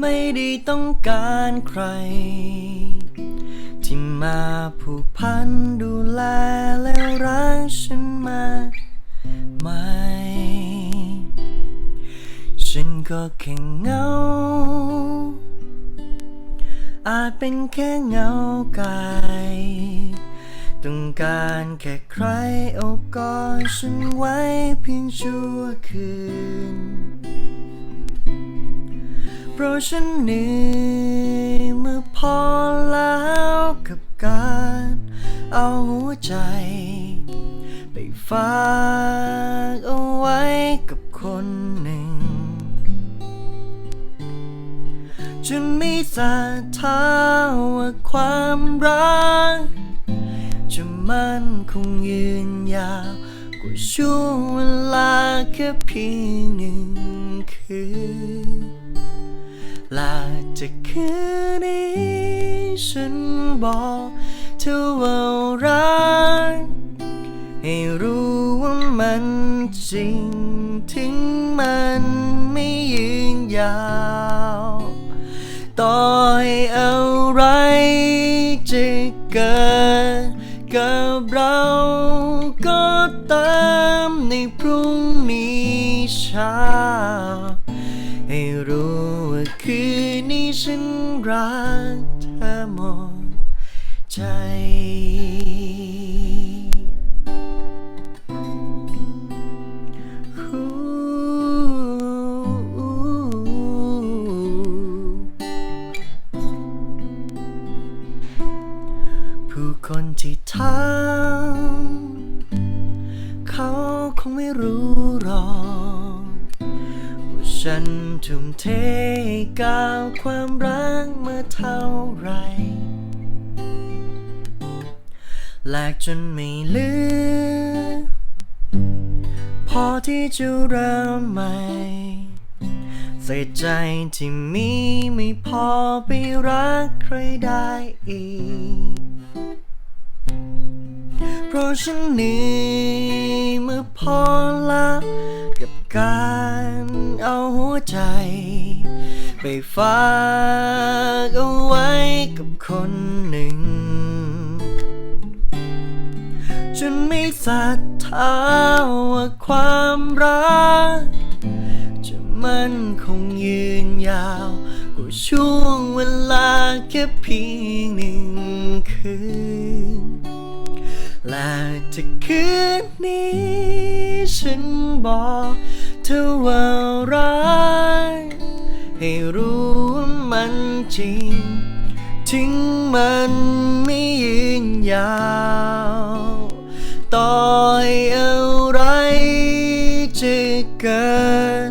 ไม่ด้ต้องการใคร ที่มาผูกพันดูแลและรักฉันมาไหม ฉันก็แค่เงา อาจเป็นแค่เงากายต้องการแค่ใครโอบกอดฉันไว้เพียงชั่วคืน เพราะฉันเหนื่อยเมื่อพอแล้วกับการเอาหัวใจ ไปฝากเอาไว้กับคนหนึ่ง จนไมีศรัทธาว่าความรัก จะมั่นคงยืนยาวกว่าช่วงเวลาแค่เพียงหนึ่งคืน และจะคืนนี้ฉันบอกเธอว่ารักให้รู้ว่ามันจริงถึงมันไม่ยืนยาวต่อให้อะไรจะเกิดกับเราก็ตามในพรุ่งนี้เช้าให้รู้่คืนนี้ฉันรักเธอหมดใจผู้คนที่ทำเขาคงไม่รู้หรอก ฉันทุ่มเทก้าวความรักเมื่อเท่าไรแลกจนไม่เหลือ พอที่จะเริ่มใหม่ใส่ใจที่มีไม่พอไปรักใครได้อีก เพราะฉันเหนื่อยเมื่อพอละกับการเอา หัวใจ ไปฝากเอาไว้กับคนหนึ่งจนไม่ศรัทธาว่าความรัก จะมั่นคงยืนยาวกว่าช่วงเวลาแค่เพียงหนึ่งคืนและจะคืนนี้ฉันบอก เธอว่ารักให้รู้ว่ามันจริงถึงมันไม่ยืนยาวต่อให้อะไรจะเกิด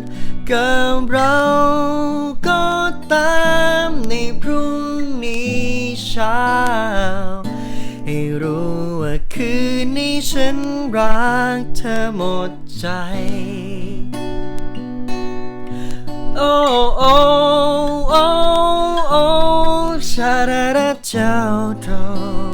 กับเราก็ตามในพรุ่งนี้เช้า ให้รู้ว่าคืนนี้ฉันรักเธอหมดใจา